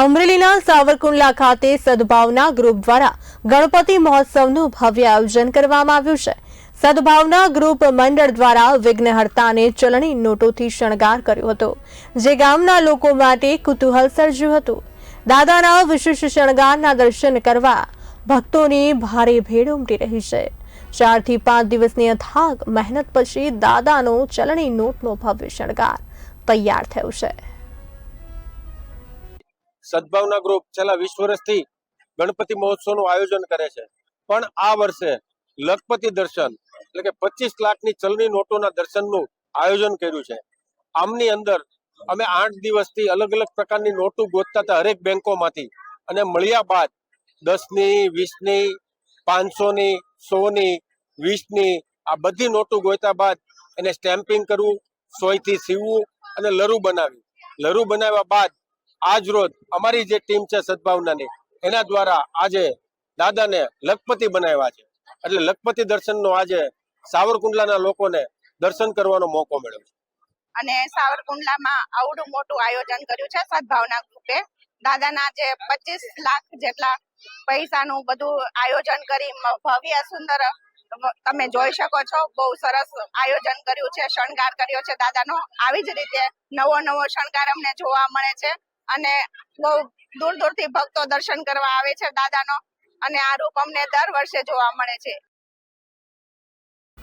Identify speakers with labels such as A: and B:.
A: અમરેલીના સાવરકુંડલા ખાતે સદભાવના ગ્રુપ દ્વારા ગણપતિ મહોત્સવનું ભવ્ય આયોજન કરવામાં આવ્યું છે. સદભાવના ગ્રુપ મંડળ દ્વારા વિઘ્નહર્તાને ચલણી નોટોથી શણગાર કર્યો હતો, જે ગામના લોકો માટે કુતૂહલ સર્જ્યું હતું. દાદાના વિશેષ શણગારના દર્શન કરવા ભક્તોની ભારે ભીડ ઉમટી રહી છે. ચારથી પાંચ દિવસની અથાગ મહેનત પછી દાદાનો ચલણી નોટનો ભવ્ય શણગાર તૈયાર થયો છે.
B: સદભાવના ગ્રુપ છેલ્લા વીસ વર્ષથી ગણપતિ મહોત્સવનું આયોજન કરે છે. પણ આ વર્ષે લખપતિ દર્શન એટલે કે પચીસ લાખની ચલણી નોટોના દર્શનનું આયોજન કર્યું છે. આમની અંદર અમે આઠ દિવસથી અલગ અલગ પ્રકારની નોટો ગોતતા હતા હરેક બેંકોમાંથી અને મળ્યા બાદ દસની, વીસની, પાંચસોની, સોની, વીસની આ બધી નોટો ગોતા બાદ એને સ્ટેમ્પિંગ કરવું, સોયથી સીવવું અને લરુ બનાવ્યું લરુ બનાવ્યા બાદ આજ અમારી જે ટીમ છે સદભાવનાની, એના દ્વારા આજે દાદાને લખપતિ બનાવ્યા છે. એટલે લખપતિ દર્શનનો આજે સાવરકુંડલાના લોકોને દર્શન કરવાનો મોકો મળ્યો છે.
C: અને સાવરકુંડલામાં આવડું મોટું આયોજન કર્યું છે સદભાવના ગ્રુપે. દાદાના જે પચીસ લાખ જેટલા પૈસાનું બધું આયોજન કરી ભવ્ય સુંદર તમે જોઈ શકો છો, બહુ સરસ આયોજન કર્યું છે, શણગાર કર્યો છે દાદાનો. આવી જ રીતે નવો નવો શણગાર અમને જોવા મળે છે. અને બહુ દૂર દૂરથી ભક્તો દર્શન કરવા આવે છે દાદાનો. અને આ રૂપ અમને દર વર્ષે જોવા મળે છે.